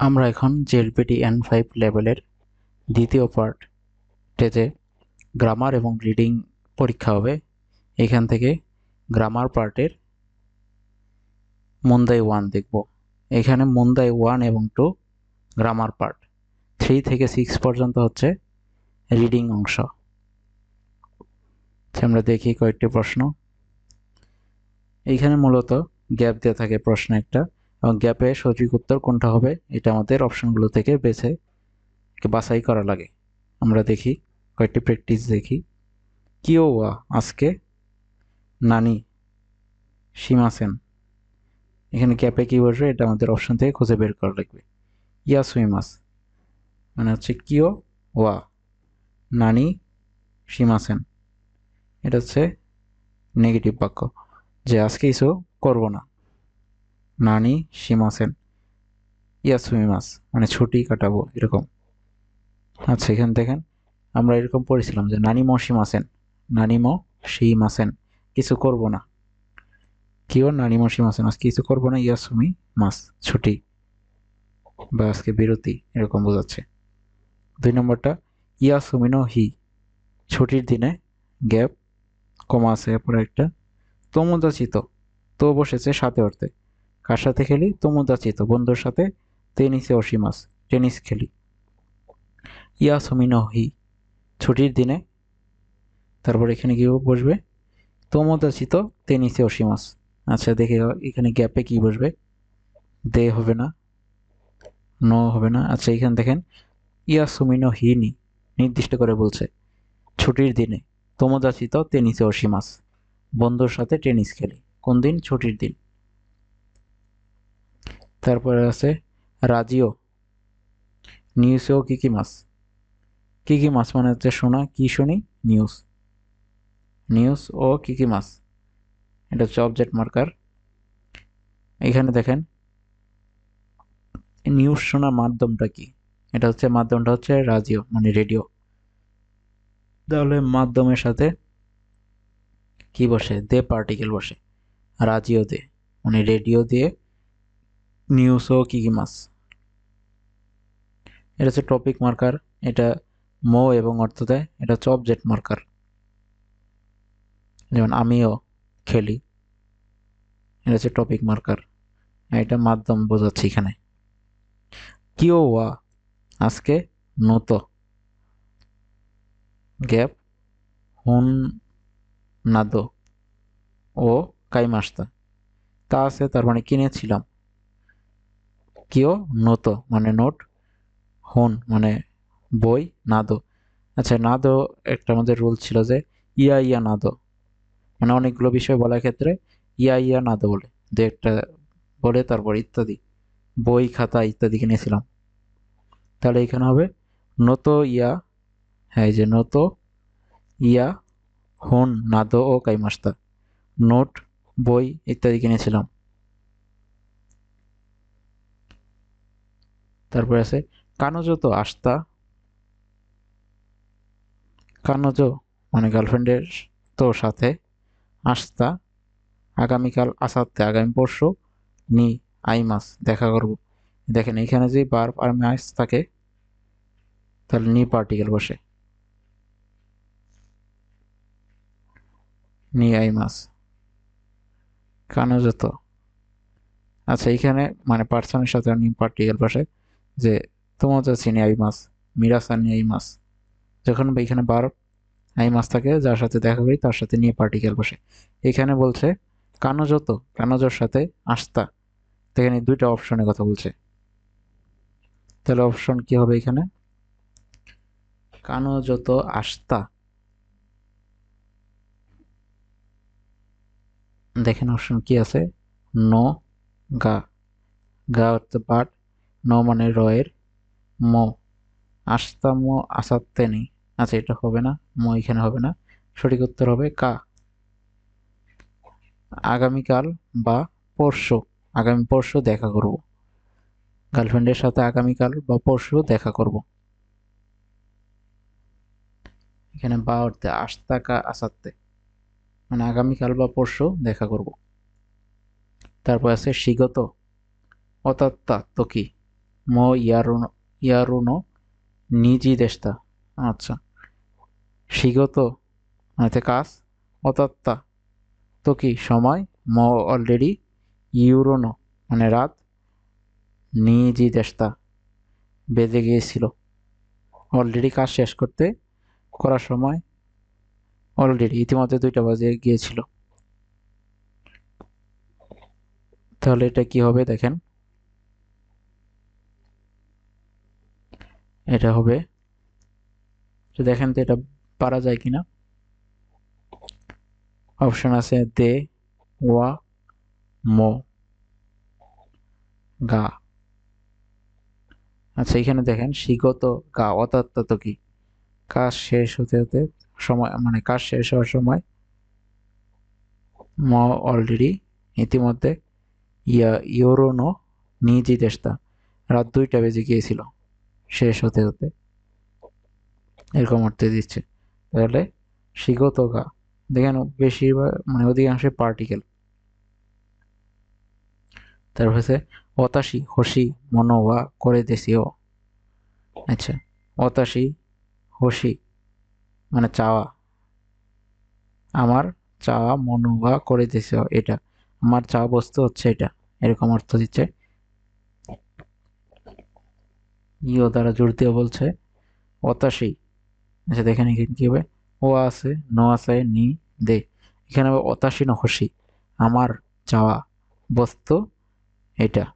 আমরা এখন JLPT N five লেভেলের দ্বিতীয় পার্টে গ্রামার এবং রিডিং পরীক্ষা হবে। এখান থেকে গ্রামার পার্টের মুন্দাই ওয়ান দেখব। এখানে মুন্দাই ওয়ান এবং টু গ্রামার পার্ট থ্রি থেকে সিক্স পর্যন্ত হচ্ছে রিডিং অংশ। আচ্ছা, আমরা দেখি কয়েকটি প্রশ্ন। এইখানে মূলত গ্যাপ দেওয়া থাকে প্রশ্ন একটা। এবং গ্যাপে সঠিক উত্তর কোনটা হবে, এটা আমাদের অপশনগুলো থেকে বেছে বাছাই করা লাগে। আমরা দেখি, কয়েকটি প্র্যাকটিস দেখি। কিও ওয়া আজকে? নানি সীমাসেন এখানে গ্যাপে কী বসবে এটা আমাদের অপশন থেকে খুঁজে বের করা লাগবে। ইয়া সুইমাস মানে হচ্ছে কিও ওয়া নানি সীমাসেন এটা হচ্ছে নেগেটিভ বাক্য। যে আজকে কিছু করব না। নানি সীমাসেন ইয়াসুমিমাস মানে ছুটি কাটাবো, এরকম। আচ্ছা এখানে দেখেন, আমরা এরকম পড়েছিলাম যে নানি ম সীমাসেন নানি ম সীমাসেন কিছু করব না। কিও নানি ম সীমাসেন আজকে কিছু করব না ইয়াসুমি মাস, ছুটি। বা আজকে বিরতি, এরকম বোঝাচ্ছে। দুই নম্বরটা ইয়া ইয়াসুমিনো হি, ছুটির দিনে গ্যাপ কমা আছে, এরপরে একটা তমুদাচিত তো বসেছে সাথে অর্থে কার সাথে খেলি? তমুদাচিত বন্ধুর সাথে টেনিসে অসীমাস। টেনিস খেলি। ইয়াসমিনো হি। ছুটির দিনে তারপর এখানে কি বসবে। তমুদাচিত টেনিসে অসীমাস। আচ্ছা দেখে এখানে গ্যাপে কি বসবে। দে হবে না। ন হবে না। আচ্ছা এখানে দেখেন ইয়া ইয়াসুমিনো হিনি নির্দিষ্ট করে বলছে, ছুটির দিনে তোমোদাচিত টেনিসে অসীমাস। বন্ধুর সাথে টেনিস খেলি। কোন দিন? ছুটির দিন। তারপরে আছে রাজিও। নিউজেও কি কি মাছ? কি কি মাছ মানে হচ্ছে শোনা কি শুনি? নিউজ নিউজ ও কি কি মাছ? এটা হচ্ছে অবজেক্ট মার্কার এখানে দেখেন নিউজ শোনার মাধ্যমটা কি? এটা হচ্ছে মাধ্যমটা হচ্ছে রাজিও মানে রেডিও। তাহলে মাধ্যমের সাথে কি বসে? দে পার্টিকেল বসে। রাজিও দে মানে রেডিও দিয়ে নিউজ ও কি কি মাস এটা হচ্ছে টপিক মার্কার এটা মো এবং অর্থ দেয় এটা হচ্ছে অবজেক্ট মার্কার যেমন আমিও খেলি, এটা হচ্ছে টপিক মার্কার এটা মাধ্যম বোঝাচ্ছি এখানে। কিও ওয়া, আজকে নত। গ্যাপ, হুন, নাদো ও কাইমাস্তা। তা আছে, তার মানে কিনেছিলাম। কিও নত? মানে নোট, হন মানে বই, নাদো। আচ্ছা নাদো একটা আমাদের রুল ছিল যে ইয়া ইয়া নাদো। মানে অনেকগুলো বিষয় বলার ক্ষেত্রে ইয়া ইয়া নাদো বলে। দু একটা বলে, তারপর ইত্যাদি, বই, খাতা ইত্যাদি কিনেছিলাম। তাহলে এখানে হবে নত ইয়া হ্যাঁ এই যে নত ইয়া, হন, নাদো ও কাইমাস্তা। নোট, বই ইত্যাদি কিনেছিলাম। তারপরে আছে, কানজো তো আস্তা। কানজো মানে গার্লফ্রেন্ডের তো সাথে আস্তা। আগামীকাল আসাতে আগামী পরশু নি আই মাস দেখা করব। দেখেন, এখানে যে বার আর মাস থাকে, তাহলে নি পার্টিকেল বসে। নি আই মাস কানজো তো। আচ্ছা এখানে মানে পার্সনের সাথে নি পার্টিকেল বসে। যে তোমাদের চিনি আই মাছ মিরাসানি আই মাছ। যখন এখানে বার আই মাছ থাকে, যার সাথে দেখা করি, তার সাথে নিয়ে পার্টিকেল বসে এখানে বলছে কানজত কানজর সাথে আস্তা। এখানে দুইটা অপশনের কথা বলছে। তাহলে অপশন কি হবে এখানে? কানজত আস্তা। দেখেন অপশন কি আছে? ন, গা। গা হচ্ছে পাট। ন মানে রয়ের ম। আস্তা ম আসাতে নেই আচ্ছা এটা হবে না। ম এখানে হবে না। সঠিক উত্তর হবে কা। আগামীকাল বা পরশু। আগামী পরশু দেখা করব। গার্লফ্রেন্ডের সাথে আগামীকাল বা পরশু দেখা করব। এখানে বা অর্থে আস্তা কা আসাতে মানে আগামীকাল বা পরশু দেখা করব। তারপর আছে শিগত। অতাত্তা তো কি? মো ইয়ারুনো ইয়ারুনো নিজি দেশতা আচ্ছা। শিগত মানে কাজ অতত্তা তো কি, সময়, ম অলরেডি ইউরোনো মানে রাত নিজি দেশতা বেজে গিয়েছিল। অলরেডি কাজ শেষ করতে করার সময় অলরেডি ইতিমধ্যে দুইটা বাজে গিয়েছিল। তাহলে এটা কি হবে, দেখেন। এটা হবে। তো দেখেন তো এটা পারা যায় কিনা। অপশন আছে দে, ওয়া, মো, গা। আচ্ছা এখানে দেখেন শিগত গা অতাত্ত কি? কাজ শেষ হতে হতে সময় মানে কাজ শেষ হওয়ার সময় ম অলরেডি ইতিমধ্যে ইয়া ইউরোনো নিজি দেশটা রাত দুইটা বেজে গিয়েছিল। শেষ হতে হতে। এরকম অর্থে দিচ্ছে। তাহলে শিগত গা। দেখেন বেশিরভাগ মানে অধিকাংশ পার্টিকেল তারপর হচ্ছে অতাশি, হসি মনোয়া করে দেশীয় আচ্ছা অতাশি, হসি মানে চাওয়া। আমার চাওয়া মনোভা করে দেশীয় এটা। আমার চাওয়া বস্তু হচ্ছে এটা। এরকম অর্থ দিচ্ছে। ইও দ্বারা জোর দিয়ে বলছে, অতাশি। আচ্ছা দেখেন এখানে কি হবে। ও আছে, ন আছে, নি, দে। এখানে হবে অতাশি হসি। আমার চাওয়া বস্তু এটা,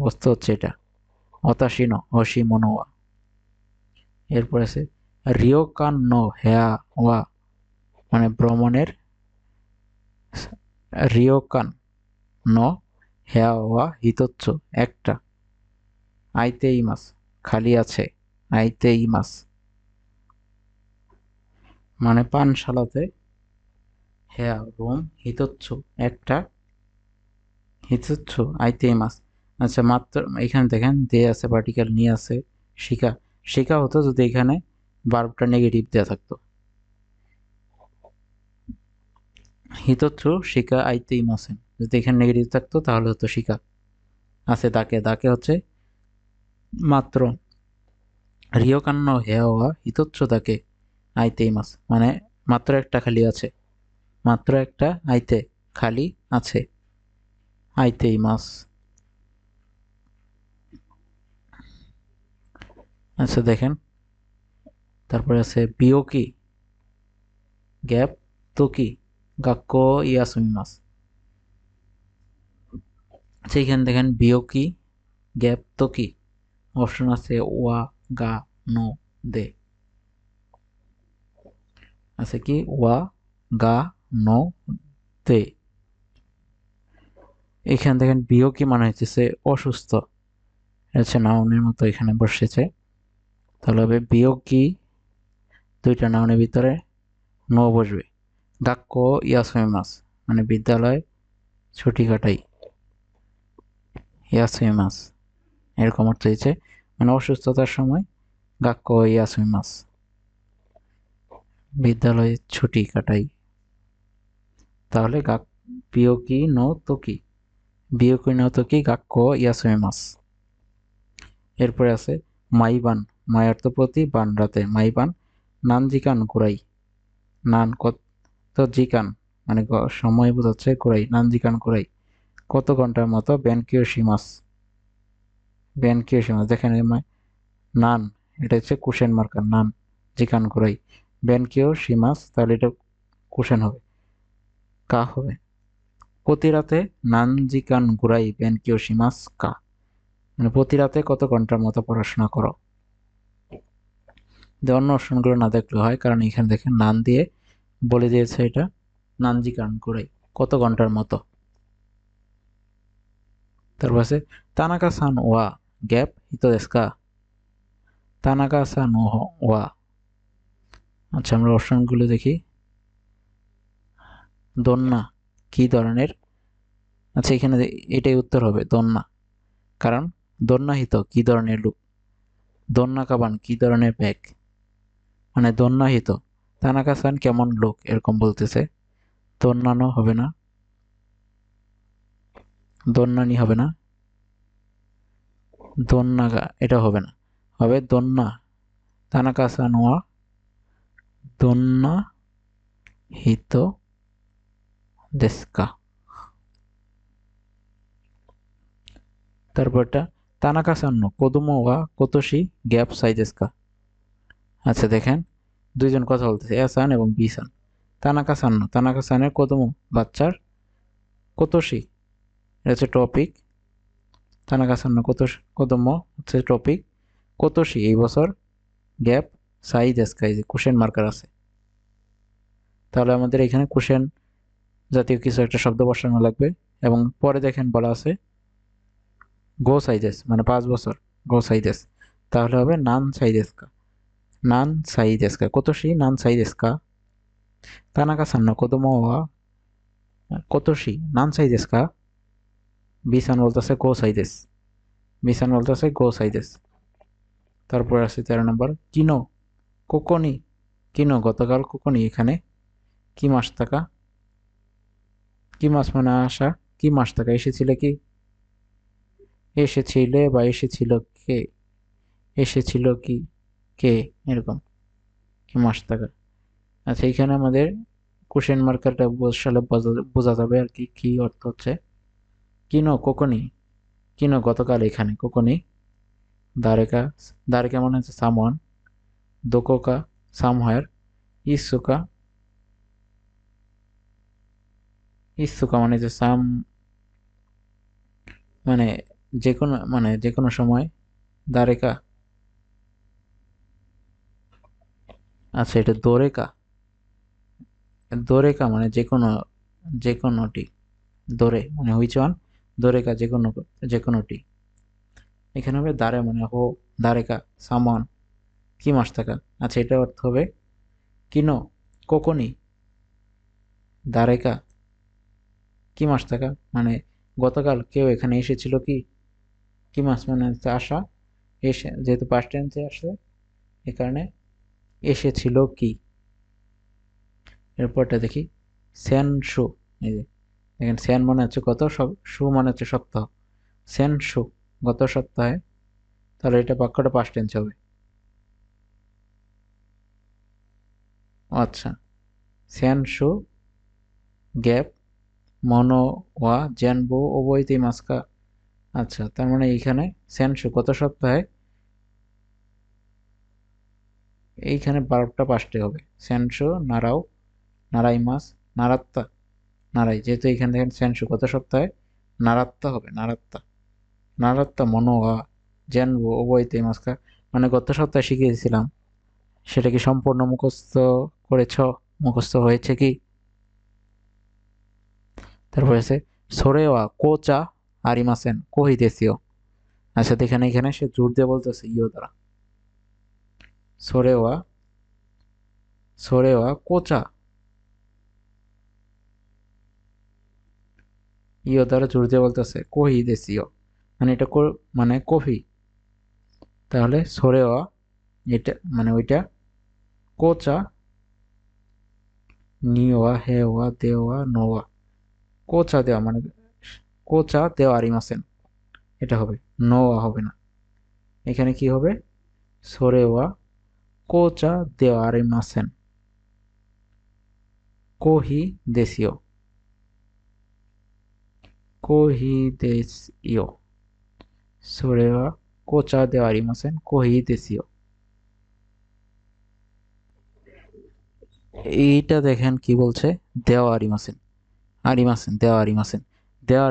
বস্তু হচ্ছে এটা। অতাশি ন হসি মনোয়া। এরপর আছে রিওকান ন হেয়া ওয়া। মানে ভ্রমণের রিওকান ন হেয়া ওয়া হিতচ্ছ একটা। আইতে মাস। খালি আছে আইতে মাস মানে পানশালাতে, হেয়া, রুম, হিতচ্ছ, একটা হিতচ্ছ আইতে মাস আচ্ছা মাত্র এখানে দেখেন, দে আছে পার্টিকেল নিয়ে আছে শিকা শিকা হতো যদি এখানে বার্বটা নেগেটিভ দেওয়া থাকতো। হিতচ্ছ শিকা আইতেই মাসেন যদি এখানে নেগেটিভ থাকতো, তাহলে হতো শিকা আছে, দাকে। দাকে হচ্ছে মাত্র। রিও কান্ন হেওয়া হিতচ্ছ দাকে আইতেই মাস। মানে মাত্র একটা খালি আছে। মাত্র একটা আইতে খালি আছে। আইতেই মাস। আচ্ছা দেখেন। তারপরে আছে বিয়োকি, গ্যাপ, তোকি, গাক্ক ইয়াসুমি মাস। সেইখানে দেখেন বিয়োকি, গ্যাপ, তোকি। অপশন আছে ওয়া গা নো দে আছে কি? ওয়া গা নো দে এখানে দেখেন বিয়োকি মানে হচ্ছে অসুস্থ। হচ্ছে নাউনের মতো এখানে বসেছে। তাহলে হবে বিও কি? দুইটা নাউনের ভিতরে নো বসবে। গাক্য ইয়াসমি মাস মানে বিদ্যালয় ছুটি কাটাই। ইয়াসমি মাস এরকম অর্থ হয়েছে মানে অসুস্থতার সময় গাক্য ইয়াসমি মাস। বিদ্যালয়ে ছুটি কাটাই। তাহলে গাক বিয়োগী নো তোকি বিয়োগী নো তোকি গাক্য ইয়াসমি মাস। এরপরে আছে, মাইবান মায়ার্থ প্রতি বান রাতে, মাইবান নান জিকান ঘুরাই নান কত জিকান মানে সময় বোঝাচ্ছে ঘুরাই নান জিকান ঘুরাই কত ঘণ্টার মতো ব্যানকিও সীমাস ব্যানকিও সীমাস দেখেন নান, এটা হচ্ছে কুশেন মার্কার নান, জিকান ঘুরাই ব্যানকিও সীমাস তাহলে এটা কুশেন হবে। কা হবে। প্রতি রাতে নান, জিকান ঘুরাই ব্যানকিও সীমাস কা। মানে প্রতি রাতে কত ঘণ্টার মতো পড়াশোনা করো? অন্য অপশনগুলো না দেখলে হয়, কারণ এখানে দেখেন নান দিয়ে বলে দিয়েছে এটা নানজি কারণ করে কত ঘণ্টার মতো? তারপর আছে তানাকা সান ওয়া গ্যাপ হিতো দেশকা তানাকা সান ওয়া আচ্ছা আমরা অপশনগুলো দেখি দন্না কি ধরনের আচ্ছা এখানে এটাই উত্তর হবে দন্না কারণ দন্নাহিত কি ধরনের লুক দন্না কাবান কি ধরনের ব্যাগ মানে দন্যাহিত তানাকা সান কেমন লোক এরকম বলতেছে দন্যানো হবে না দন্যানি হবে না। দন্নাগা এটা হবে না। হবে দন্না। তানাকাসা নোয়া দন্না হিত দেস্কা তারপরটা তানাকা সান্ন কোদমো ওয়া কোতোশি, গ্যাপ সাইজেসকা আচ্ছা দেখেন, দুইজন কথা বলতেছে, এ সান এবং বি সান। তানাকা সান্ন তানাকা সানের কোদমো বাচ্চার কোতোশি হচ্ছে টপিক তানাকা সান্ন কোতোশ কোদমো হচ্ছে টপিক কোতোশি এই বছর গ্যাপ সাইজ যে কোশ্চেন মার্কার আছে। তাহলে আমাদের এখানে কোশ্চেন জাতীয় কিছু একটা শব্দ বসানো লাগবে এবং পরে দেখেন বলা আছে গো সাইজেস মানে পাঁচ বছর গো সাইজেস তাহলে হবে নান সাইজেস কা নান সাইজেস কা কতশি নান সাইজেস কা তানাকা সান্না কোদমো ওয়া কতশি নান সাইজেস কা বিসান বলতেছে গো সাইজেস বিসান বলতেছে গো সাইজেস তারপরে আছে তেরো নম্বর কিনো কোকনি কিনো গতকাল কোকনি এখানে কি মাস থাকা কি মাস মানে আসা কি মাস থাকা এসেছিলে কি এসেছিলে বা এসেছিল কে এসেছিল কি কে এরকম কি মাস থাকা আচ্ছা এখানে আমাদের কোশ্চেন মার্কারটা বসালে বোঝা যাবে আর কি কি অর্থ হচ্ছে কিনো, কোকনি? কিনো গতকাল এখানে, কোকনি? দারেকা দারেকা মানে হচ্ছে সামওয়ান। দোকোকা, সামহায়ার। ইসুকা ইসুকা মানে যে সাম মানে যে কোনো মানে যে কোনো সময়। দারেকা আচ্ছা এটা দোরেকা। দোরেকা মানে যে কোনো যে কোনোটি দোরে মানে হুইচ ওয়ান দোরেকা যে কোনো যে কোনোটি এখানে হবে দারে মানে হো, দারেকা, সামান, কি মাস থাকা? আচ্ছা এটা অর্থ হবে কিনো, কোকনি, দারেকা, কি মাস থাকা? মানে গতকাল কেউ এখানে এসেছিল কি? কি মাস মানে আসা? এসে, যেহেতু পাস্ট টেন্সে আসে এ কারণে এসেছিল কি? এরপরটা দেখি স্যান শু এই যে দেখেন, সেন মানে হচ্ছে গত সু মানে হচ্ছে সপ্তাহ স্যান শু গত সপ্তাহে। তাহলে এটা বাক্যটা পাস্ট টেন্স হবে। আচ্ছা। সেন শু গ্যাপ, মনো, ওয়া জেনবো ওবইতে মাস্কা আচ্ছা তার মানে এইখানে স্যানশু গত সপ্তাহে। এইখানে বারোটা পাঁচটে হবে। স্যানশো নারাও নারাই মাস নারাত্তা। নারাই, যেহেতু এইখানে দেখেন স্যানশু গত সপ্তাহে, নারাত্তা হবে, নারাত্তা। নারাত্তা মনোয়া জানব ওবইতে মাস্কা মানে গত সপ্তাহে শিখিয়েছিলাম সেটা কি সম্পূর্ণ মুখস্থ করেছ, মুখস্থ হয়েছে কি? তারপরে আছে, সোরেওয়া, কোচা, আরিমাসেন দেশীয়? আচ্ছা দেখেন এখানে সে জোর দিয়ে বলতেছে ইও দ্বারা। সোরেওয়া সোরেওয়া, কোচা ইও দ্বারা জোর বলতেছে, কোহি দেশীয় মানে এটা মানে কফি। তাহলে সোরেওয়া এটা মানে ওইটা কোচা। নিওয়া, হেওয়া, দেওয়া নোয়া কোচা দেওয়া মানে কোচা, দেওয়া আরিমাসেন এটা হবে। নোয়া হবে না। এখানে কি হবে? সোরেওয়া কোচা, দেওয়া আরিমাসেন কোহি দেশীয় দেশীয় এইটা দেখেন কি বলছে দেওয়া দেওয়া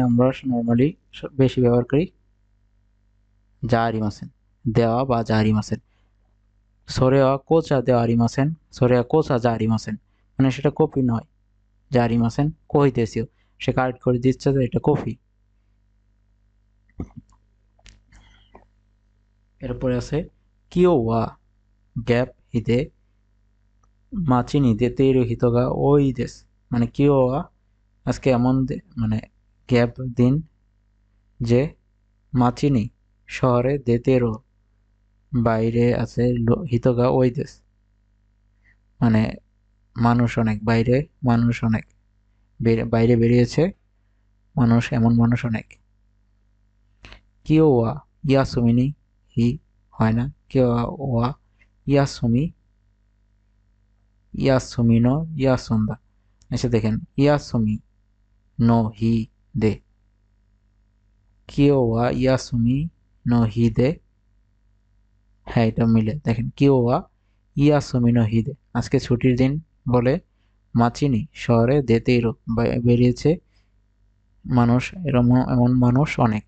আমরা নর্মালি বেশি ব্যবহার করি যা আরিমাসেন দেওয়া বা যা আরিমাসেন সরেওয়া কোচা দেওয়া আরিমাসেন সরেয়া কোচা যা আরিমাসেন মানে সেটা কপি নয় যা আরিমাসেন কহিতেছিও সে কারেক্ট করে দিচ্ছে যে এটা কফি। এরপরে আছে, কিও ওয়া গ্যাপ হিদে মাচিনি দেতে হিতগা ওই দেশ। মানে কিও ওয়া আজকে এমন মানে গ্যাপ দিন যে মাচিনি শহরে দেতেরও বাইরে আছে হিতগা ওই দেশ। মানে মানুষ অনেক, বাইরে মানুষ অনেক। বাইরে বেরিয়েছে, মানুষ এমন মানুষ অনেক। কিওয়া ইয়াসুমিনি? হি? হয় না। কে ওয়া? ইয়া সুমি ইয়াসুমি? ইয়াসুমিনো? ইয়াসুন্দা। এসে দেখেন, ইয়াসুমি নো হি দে। কিওয়া ইয়াসুমি নো হি দে। হ্যাঁ এটা মিলে। দেখেন কিওয়া ইয়াসুমি নো হি দে। আজকে ছুটির দিন বলে মাচিনি শহরে দেতেইরো বেরিয়েছে মানুষ এরম এমন মানুষ অনেক।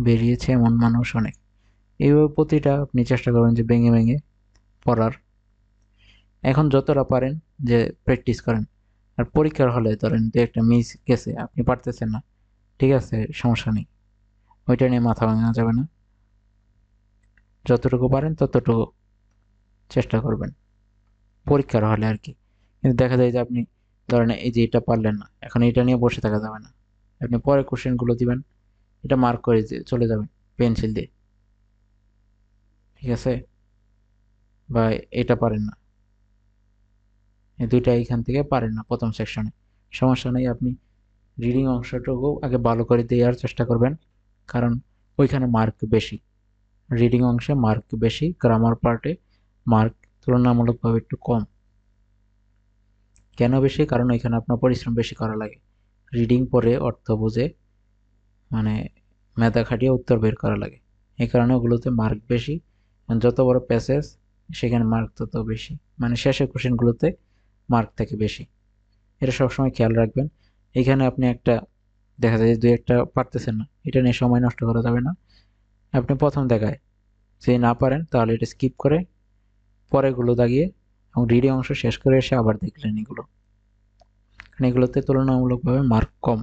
বেরিয়েছে এমন মানুষ অনেক। এইভাবে প্রতিটা আপনি চেষ্টা করবেন যে ভেঙে ভেঙে পড়ার। এখন যতটা পারেন যে প্র্যাকটিস করেন। আর পরীক্ষার হলে ধরেন দু একটা মিস গেছে, আপনি পারতেছেন না, ঠিক আছে, সমস্যা নেই। ওইটা নিয়ে মাথা ভাঙা যাবে না। যতটুকু পারেন ততটুকু চেষ্টা করবেন। পরীক্ষার হলে আর কি। কিন্তু দেখা যায় যে আপনি ধরেন এই যে এটা পারলেন না, এখন এটা নিয়ে বসে থাকা যাবে না। আপনি পরে কোশ্চেনগুলো দিবেন, এটা মার্ক করে চলে যাবেন পেন্সিল দিয়ে। ঠিক আছে? বা এটা পারেন না। এই দুইটা এইখান থেকে পারেন না প্রথম সেকশনে সমস্যা নেই, আপনি রিডিং অংশটুকু আগে ভালো করে দেওয়ার চেষ্টা করবেন, কারণ ওইখানে মার্ক বেশি। রিডিং অংশে মার্ক বেশি গ্রামার পার্টে মার্ক তুলনামূলকভাবে একটু কম। কেন বেশি? কারণ এখানে আপনার পরিশ্রম বেশি করা লাগে। রিডিং পরে অর্থ বুঝে মানে মেধা খাটিয়ে উত্তর বের করা লাগে। এই কারণে ওগুলোতে মার্ক বেশি। যত বড় প্যাসেজ সেখানে মার্ক তত বেশি। মানে শেষের কোশ্চেনগুলোতে মার্ক থাকে বেশি। এটা সবসময় খেয়াল রাখবেন। এখানে আপনি একটা, দেখা যায় যে দুই একটা পারতেছেন না। এটা নিয়ে সময় নষ্ট করা যাবে না। আপনি প্রথম দেখায়। যদি না পারেন, তাহলে এটা স্কিপ করে পরেগুলো দাগিয়ে এবং রিডিং অংশ শেষ করে এসে আবার দেখলেন এগুলো। এগুলোতে তুলনামূলকভাবে মার্ক কম।